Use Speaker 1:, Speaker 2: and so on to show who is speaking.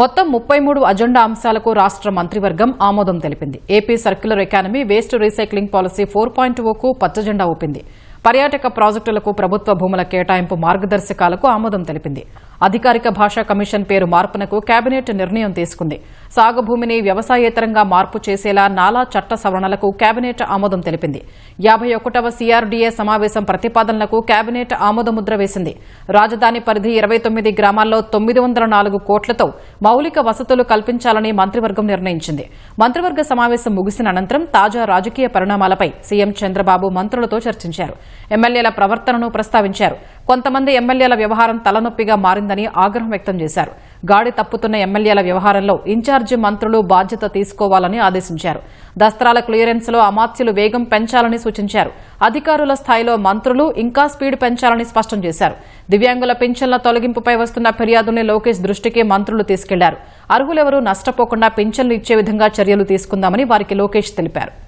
Speaker 1: మొత్తం ముప్పై మూడు అజెండా అంశాలకు రాష్ట్ర మంత్రివర్గం ఆమోదం తెలిపింది. AP circular economy waste recycling policy four point ఓకు పచ్చజెండా ఊపింది. పర్యాటక ప్రాజెక్టులకు ప్రభుత్వ భూముల కేటాయింపు మార్గదర్శకాలకు ఆమోదం తెలిపింది. అధికారిక భాషా కమిషన్ పేరు మార్పునకు కేబినెట్ నిర్ణయం తీసుకుంది. సాగు భూమిని వ్యవసాయేతరంగా మార్పు చేసేలా నాలా చట్ట సవరణలకు కేబినెట్ ఆమోదం తెలిపింది. యాభై ఒకటవ సీఆర్డీఏ సమావేశం ప్రతిపాదనలకు కేబినెట్ ఆమోదముద్ర వేసింది. రాజధాని పరిధి ఇరవై తొమ్మిది గ్రామాల్లో తొమ్మిది వందల నాలుగు కోట్లతో మౌలిక వసతులు కల్పించాలని మంత్రివర్గం నిర్ణయించింది. మంత్రివర్గ సమావేశం ముగిసిన అనంతరం తాజా రాజకీయ పరిణామాలపై సీఎం చంద్రబాబు మంత్రులతో చర్చించారు. ఎమ్మెల్యేల ప్రవర్తనను ప్రస్తావించారు. కొంతమంది ఎమ్మెల్యేల వ్యవహారం తలనొప్పిగా మారిందని ఆగ్రహం వ్యక్తం చేశారు. గాడి తప్పుతున్న ఎమ్మెల్యేల వ్యవహారంలో ఇన్ఛార్జి మంత్రులు బాధ్యత తీసుకోవాలని ఆదేశించారు. దస్త్రాల క్లియరెన్స్లో అమాత్యులు వేగం పెంచాలని సూచించారు. అధికారుల స్థాయిలో మంత్రులు ఇంకా స్పీడ్ పెంచాలని స్పష్టం చేశారు. దివ్యాంగుల పింఛన్ల తొలగింపుపై వస్తున్న ఫిర్యాదుని లోకేష్ దృష్టికి మంత్రులు తీసుకెళ్ళారు. అర్హులెవరూ నష్టపోకుండా పింఛన్లు ఇచ్చే విధంగా చర్యలు తీసుకుందామని వారికి లోకేష్ తెలిపారు.